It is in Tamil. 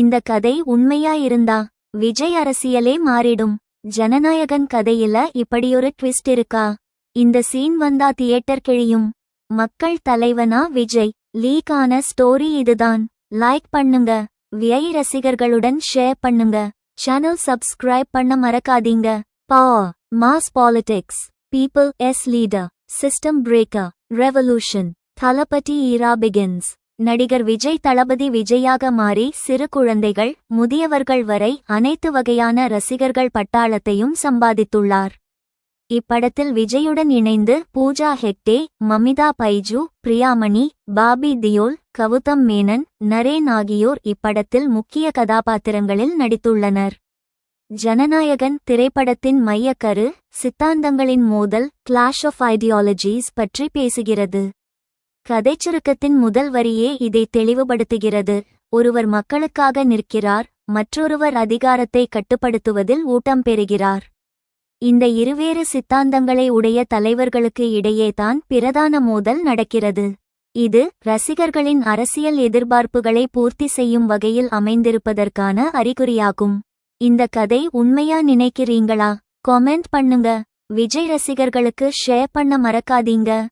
இந்த கதை உண்மையா இருந்தா விஜய் அரசியலே மாறிடும். ஜனநாயகன் கதையில இப்படியொரு ட்விஸ்ட் இருக்கா? இந்த சீன் வந்தா தியேட்டர் கிழியும். மக்கள் தலைவனா விஜய். லீக் ஆன ஸ்டோரி இதுதான். லைக் பண்ணுங்க. விஐ ரசிகர்களுடன் ஷேர் பண்ணுங்க. சேனல் சப்ஸ்கிரைப் பண்ண மறக்காதீங்க. பா. Mass politics. People's leader. System breaker. Revolution. Thalapathy era begins. நடிகர் விஜய் தளபதி விஜயாக மாறி சிறு குழந்தைகள் முதியவர்கள் வரை அனைத்து வகையான ரசிகர்கள் பட்டாளத்தையும் சம்பாதித்துள்ளார். இப்படத்தில் விஜயுடன் இணைந்து பூஜா ஹெக்டே மமிதா பைஜு பிரியாமணி பாபி தியோல் கவுதம் மேனன் நரேன் ஆகியோர் இப்படத்தில் முக்கிய கதாபாத்திரங்களில் நடித்துள்ளனர். ஜனநாயகன் திரைப்படத்தின் மையக்கரு சித்தாந்தங்களின் மோதல் கிளாஷ் ஆஃப் ஐடியாலஜிஸ் பற்றி பேசுகிறது. கதைச்சுருக்கத்தின் முதல் வரியே இதை தெளிவுபடுத்துகிறது. ஒருவர் மக்களுக்காக நிற்கிறார் மற்றொருவர் அதிகாரத்தை கட்டுப்படுத்துவதில் ஊட்டம் பெறுகிறார். இந்த இருவேறு சித்தாந்தங்களை உடைய தலைவர்களுக்கு இடையேதான் பிரதான மோதல் நடக்கிறது. இது ரசிகர்களின் அரசியல் எதிர்பார்ப்புகளை பூர்த்தி செய்யும் வகையில் அமைந்திருப்பதற்கான அறிகுறியாகும். இந்த கதை உண்மையா நினைக்கிறீங்களா? கொமெண்ட் பண்ணுங்க. விஜய் ரசிகர்களுக்கு ஷேர் பண்ண மறக்காதீங்க.